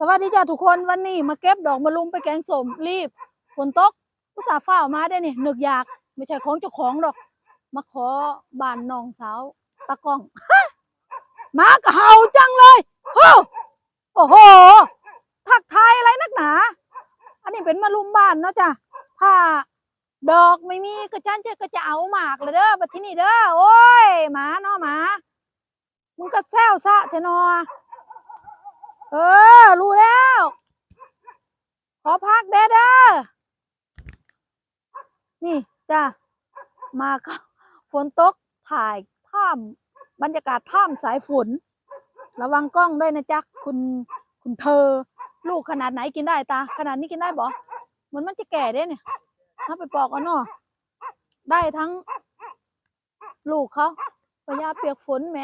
สวัสดีจ้าทุกคนวันนี้มาเก็บดอกมะลุมไปแกงสมรีบฝนตกอุตส่าฝ้ามาได้นี่หนึกอยาก ไม่ใช่ของเจ้าของดอก มาขอบ้านน้องสาวตากล้องหมากเห่าจังเลยโอ้โอ้โห ทักทายอะไรนักหนา อันนี้เป็นมะลุมบ้านเนาะจ้ะถ้าดอกไม่มีก็จันจะก็จะเอาหมากเลยเด้อบัดที่นี่เด้อโอ้ยหมาเนาะหมามึงก็แซวซะเถอะเนาะ เออ รู้แล้ว ขอพักเด้อเด้อนี่จ้ะมาก็ฝนตกถ่ายท่ามบรรยากาศท่ามสายฝน ระวังกล้องด้วยนะจ๊ะคุณคุณเธอ ลูกขนาดไหนกินได้ตา ขนาดนี้กินได้บ่เหมือนมันจะแก่เด้เนี่ยถ้าไปปอกเอาเนาะได้ทั้ง ลูกเขาพยาเปียกฝนแหม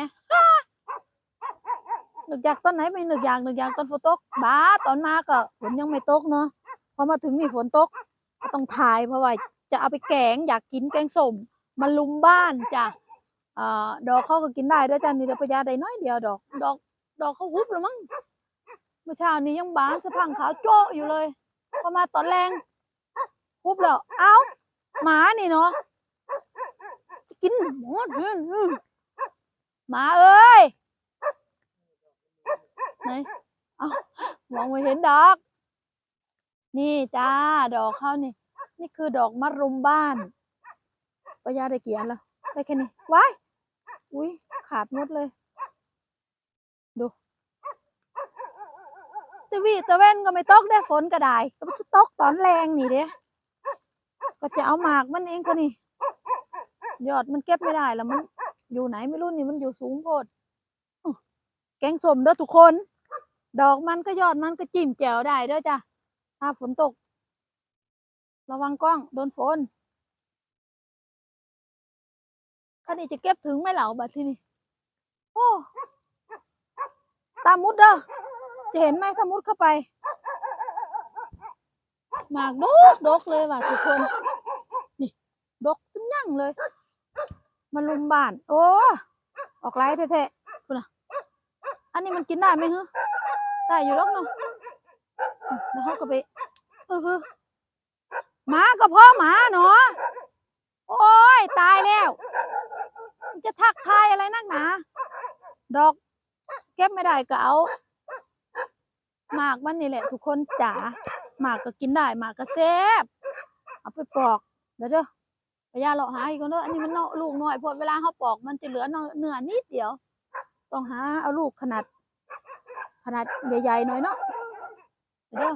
นึกอยากตอนไหนไปนึกอยากนึกอยากตอนฝนตกบ้าตอนมาก็ฝนยังไม่ตกเนาะพอมาถึงนี่ฝนตกก็ต้องถ่ายเพราะว่าจะเอาไปแกงอยากกินแกงส้มมาลุมบ้านจ้ะเอ่อดอกเขาก็กินได้ด้อจ้ะนี่เดี๋ยวพญาได้น้อยเดียวดอก ดอก ดอกเขาหุบแล้วมั้งเมื่อเช้านี้ยังบานสะพังขาวโจ้อยู่เลยพอมาตอนแรงหุบแล้วเอ้าหมานี่เนาะจะกินหมดเลยอืมหมาเอ้ย ไหนเอามองไม่เห็นดอก นี่จ้า ดอกเขานี่ นี่คือดอกมะรุมบ้านปยาได้กี่อันแล้ว ได้แค่นี้ว้ายอุ้ยขาดหมดเลย ดูตะวีตะเว้นก็ไม่ตกได้ฝนก็ได้ ก็จะตกตอนแรงนี่เด้ก็จะเอาหมากมันเองก็นี่ ยอดมันเก็บไม่ได้แล้วมันอยู่ไหนไม่รู้นี่มันอยู่สูงโพดแกงสมเด้อทุกคน ดอกมันก็ยอดมันก็จิ้มแจ่วได้ด้อจ้ะถ้าฝนตก ระวังกล้องโดนฝนคันนี้จะเก็บถึงไหมเหล่าบัดที่นี่โอ้ตามมุดเด้อจะเห็นไหมถ้ามุดเข้าไปหมากดกดกเลยว่ะทุกคน นี่ดกจนยั่งเลย มันลุมบ้าน โอ้ ออกไล่แท้ๆคุณน่ะ อันนี้มันกินได้ไหมฮึ ได้อยู่หรอกเนาะแล้วเขาก็ไป เออหมาก็พ่อหมาเนาะโอ้ยตายแล้วจะทักทายอะไรนักหนาดอก เก็บไม่ได้ก็เอาหมากมันนี่แหละ ทุกคนจ๋าหมากก็กินได้หมากก็แซ่บเอาไปปอกเดี๋ยวเด้อพยาเราหาอีกก่อนเด้ออันนี้มันเนาะลูกน้อยเพอเวลาเขาปอกมันจะเหลือเนื้อนิดเดียว ต้องหาเอาลูกขนาด ขนาดใหญ่ๆหน่อยเนาะเดี๋ยวเด้อ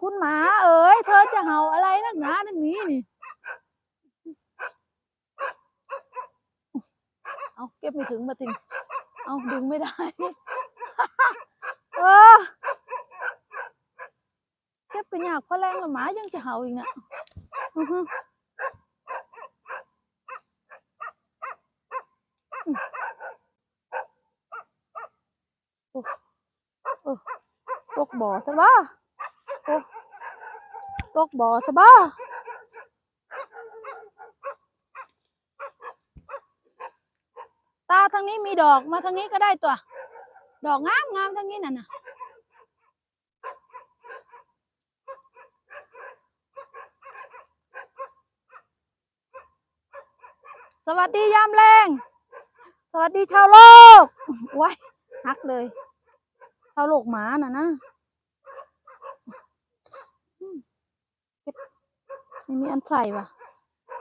คุณหมาเอ๋ยเธอจะเห่าอะไรนักหนานักนี้นี่เอาเก็บไม่ถึงมาถึง เอาดึงไม่ได้เออเก็บก็ยากพราะแรงและหมายังจะเห่าอีกน่ะ โอ้โอ้ตกบ่อซะบ้าโอ้ตกบ่อซะบ้าตาทางนี้มีดอกมาทางนี้ก็ได้ตัว ดอกงามงามทางนี้น่ะนะสวัสดียามแรง สวัสดีชาวโลกว้าย ฮักเลยชาวโลกหมาน่ะนะมเก็บไม่มีอันใส่ว่ะ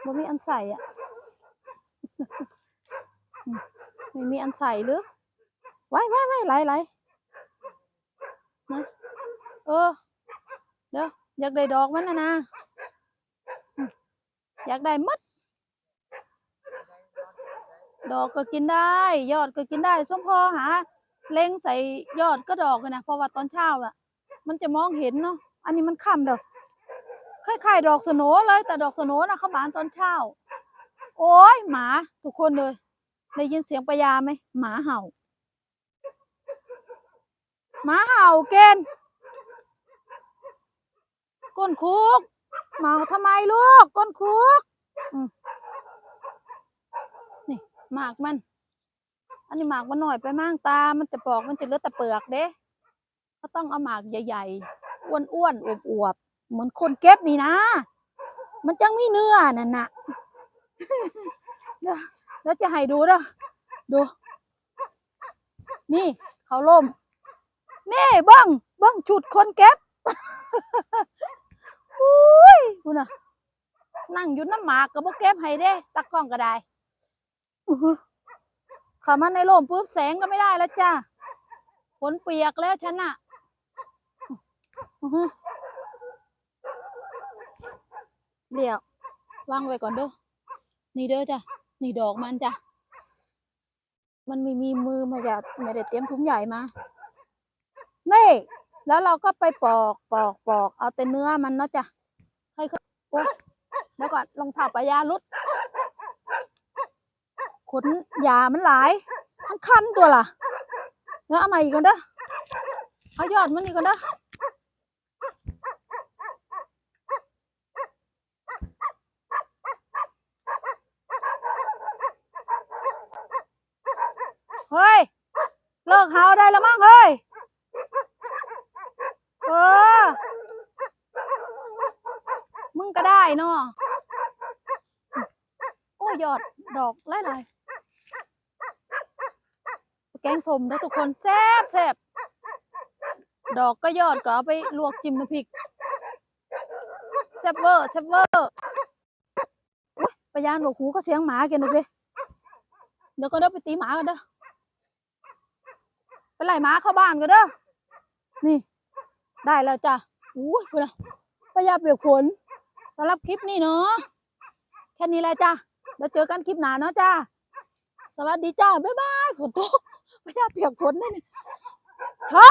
บ่มีอันใส่อะไม่มีอันใส่หรือไว้ไว้ไว้ไหลไหลนะเออ เดี๋ยวอยากได้ดอกมันนะนะอืมอยากได้มัดดอกก็กินได้ ยอดก็กินได้ส้มพอหา เล็งใส่ยอดก็ดอกอะนะเพราะว่าตอนเช้าอะมันจะมองเห็นเนาะอันนี้มันค่ำเด้อคล้ายๆดอกสโนเลย แต่ดอกสโนนะเขาบานตอนเช้า โอ้ยหมาทุกคนเลยได้ยินเสียงปยาไหมหมาเห่าหมาเห่าเกณฑ์ก้นคุกเมาทำไมลูกก้นคุกนี่หมากมัน อันนี้หมากมันหน่อยไปมั่งตา มันจะปอกมันจะเหลือแต่เปลือกเด้ก็ต้องเอาหมากใหญ่ๆอ้วนๆอวบๆเหมือนคนเก็บนี่นะ มันจังมีเนื้อนั่นน่ะแล้วจะให้ดูเด้อดู นี่เขาล่มนี่เบ้งเบ้งชุดคนเก็บอุ้ยคุณน่ะนั่งอยู่น้ำหมากก็บ่เก็บให้เด้ตากล้องก็ได้อือ เข้ามาในร่มปุ๊บแสงก็ไม่ได้แล้วจ้าฝนเปียกแล้วฉันน่ะเดี๋ยววางไว้ก่อนเด้อ นี่เด้อจ้ะ นี่ดอกมันจ้ะ มันไม่มีมือม่ได้ไม่ได้เตรียมถุงใหญ่มา นี่ แล้วเราก็ไปปอกปอกปอกเอาแต่เนื้อมันเนาะจ้ะค่อยๆโอ๊ยแล้วก่อนรองเท้าปะยาลุด ขนยามันหลาย มันคันตัวล่ะแล้วเอามาอีกก่อนเด้อเอายอดมันอีกก่อนเด้อเฮ้ย เลิกเฮาได้แล้วมั้งเฮ้ย เออ มึงก็ได้เนาะโอ้ยยอดดอกไล่ไล่ แกงส้มได้อทุกคนแซ่บแซ่บดอกก็ยอดก็เอาไปลวกจิ้มน้ำพริกแซ่บเวอร์แซ่บเวอร์ไปยานหนวกหูก็เสียงหมาแกนุกเลยเดี๋ยวก็เด้อไปตีหมากันเด้อไปไล่หมาเข้าบ้านกันเด้อนี่ ได้แล้วจ้ะอุ้ยพูดนะประหยัดเปียกฝนสำหรับคลิปนี้เนาะแค่นี้แหละจ้ะแล้วเจอกันคลิปหน้าเนาะจ้าสวัสดีจ้าบ๊ายบายฝนตก ประหยัดเปียกฝนนี่นเช้า